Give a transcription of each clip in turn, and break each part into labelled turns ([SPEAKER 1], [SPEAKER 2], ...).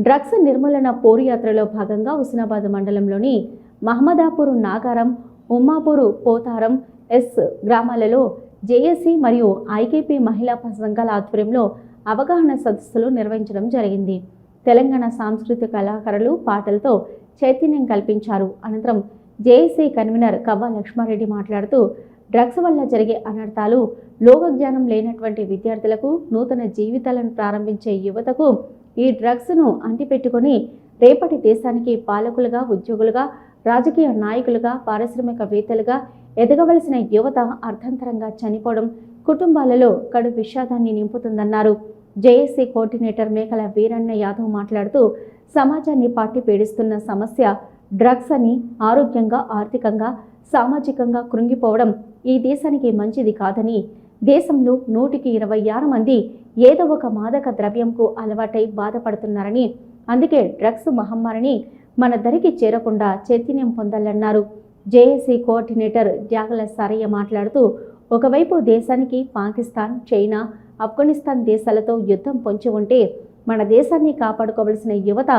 [SPEAKER 1] Drugs నిర్మూలన పోరుయాత్రలో భాగంగా హుస్నాబాద్ మండలంలోని మహమ్మదాపూర్ నాగారం ఉమ్మాపూరు పోతారం ఎస్ గ్రామాలలో జేఏసీ మరియు ఐకేపీ మహిళా సంఘాల ఆధ్వర్యంలో అవగాహన సదస్సులు నిర్వహించడం జరిగింది. తెలంగాణ సాంస్కృతిక కళాకారులు పాటలతో చైతన్యం కల్పించారు. అనంతరం జేఏసీ కన్వీనర్ కవ్వ లక్ష్మారెడ్డి మాట్లాడుతూ డ్రగ్స్ వల్ల జరిగే అనర్థాలు లోక జ్ఞానం లేనటువంటి విద్యార్థులకు నూతన జీవితాలను ప్రారంభించే యువతకు ఈ డ్రగ్స్ను అంటిపెట్టుకొని రేపటి దేశానికి పాలకులుగా ఉద్యోగులుగా రాజకీయ నాయకులుగా పారిశ్రామికవేత్తలుగా ఎదగవలసిన యువత అర్థంతరంగా చనిపోవడం కుటుంబాలలో కడు విషాదాన్ని నింపుతుందన్నారు. జేఏసీ కోఆర్డినేటర్ మేకల వీరన్న యాదవ్ మాట్లాడుతూ సమాజాన్ని పార్టీ పీడిస్తున్న సమస్య డ్రగ్స్ అని ఆరోగ్యంగా ఆర్థికంగా సామాజికంగా కృంగిపోవడం ఈ దేశానికి మంచిది కాదని దేశంలో నూటికి ఇరవై ఆరు మంది ఏదో ఒక మాదక ద్రవ్యంకు అలవాటై బాధపడుతున్నారని అందుకే డ్రగ్స్ మహమ్మారిని మన దరికి చేరకుండా చైతన్యం పొందాలన్నారు. జేఏసీ కోఆర్డినేటర్ జాగల సారయ్య మాట్లాడుతూ ఒకవైపు దేశానికి పాకిస్తాన్ చైనా ఆఫ్ఘనిస్తాన్ దేశాలతో యుద్ధం పొంచి ఉంటే మన దేశాన్ని కాపాడుకోవలసిన యువత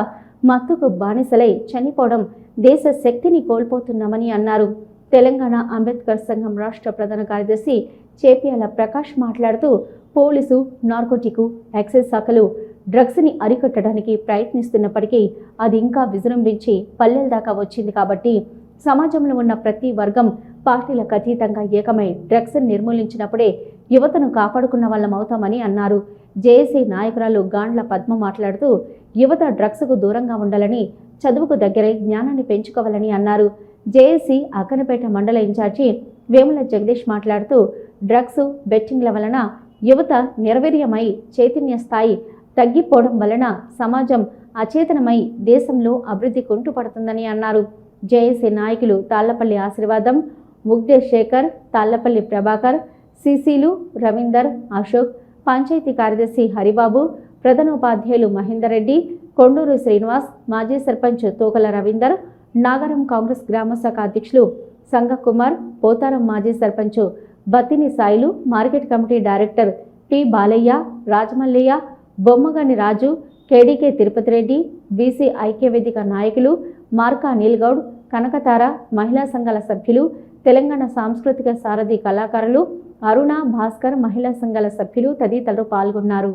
[SPEAKER 1] మత్తుకు బానిసలై చనిపోవడం దేశ శక్తిని కోల్పోతున్నామని అన్నారు. తెలంగాణ అంబేద్కర్ సంఘం రాష్ట్ర ప్రధాన కార్యదర్శి చేపియాల ప్రకాష్ మాట్లాడుతూ పోలీసు నార్కోటికు ఎక్సైజ్ శాఖలు డ్రగ్స్ని అరికట్టడానికి ప్రయత్నిస్తున్నప్పటికీ అది ఇంకా విజృంభించి పల్లెల దాకా వచ్చింది కాబట్టి సమాజంలో ఉన్న ప్రతి వర్గం పార్టీలకు అతీతంగా ఏకమై డ్రగ్స్ నిర్మూలించినప్పుడే యువతను కాపాడుకున్న వాళ్ళం అవుతామని అన్నారు. జేఏసీ నాయకురాలు గాండ్ల పద్మ మాట్లాడుతూ యువత డ్రగ్స్కు దూరంగా ఉండాలని చదువుకు దగ్గరై జ్ఞానాన్ని పెంచుకోవాలని అన్నారు. జేఏసీ అక్కనపేట మండల ఇన్ఛార్జి వేముల జగదీష్ మాట్లాడుతూ డ్రగ్స్ బెట్టింగ్ల వలన యువత నిర్వీర్యమై చైతన్య స్థాయి తగ్గిపోవడం వలన సమాజం అచేతనమై దేశంలో అభివృద్ధి కుంటుపడుతుందని అన్నారు. జేఏసీ నాయకులు తాళ్ళపల్లి ఆశీర్వాదం ముగ్దేశ్ శేఖర్ తాళ్ళపల్లి ప్రభాకర్ సిసిలు రవీందర్ అశోక్ పంచాయతీ కార్యదర్శి హరిబాబు ప్రధానోపాధ్యాయులు మహేందర్ రెడ్డి కొండూరు శ్రీనివాస్ మాజీ సర్పంచ్ తోకల రవీందర్ నాగరం కాంగ్రెస్ గ్రామ శాఖ అధ్యక్షులు సంగకుమార్ పోతారం మాజీ sarpanch Battini Sailu market committee director T Balaiah Rajamallaiah Bommagani Raju KDK Tirupati Reddy BC ఐక్యవేదిక నాయకులు మార్కా నీల్గౌడ్ కనకతార మహిళా సంఘాల సభ్యులు తెలంగాణ సాంస్కృతిక సారథి కళాకారులు అరుణ భాస్కర్ మహిళా సంఘాల సభ్యులు తదితరులు పాల్గొన్నారు.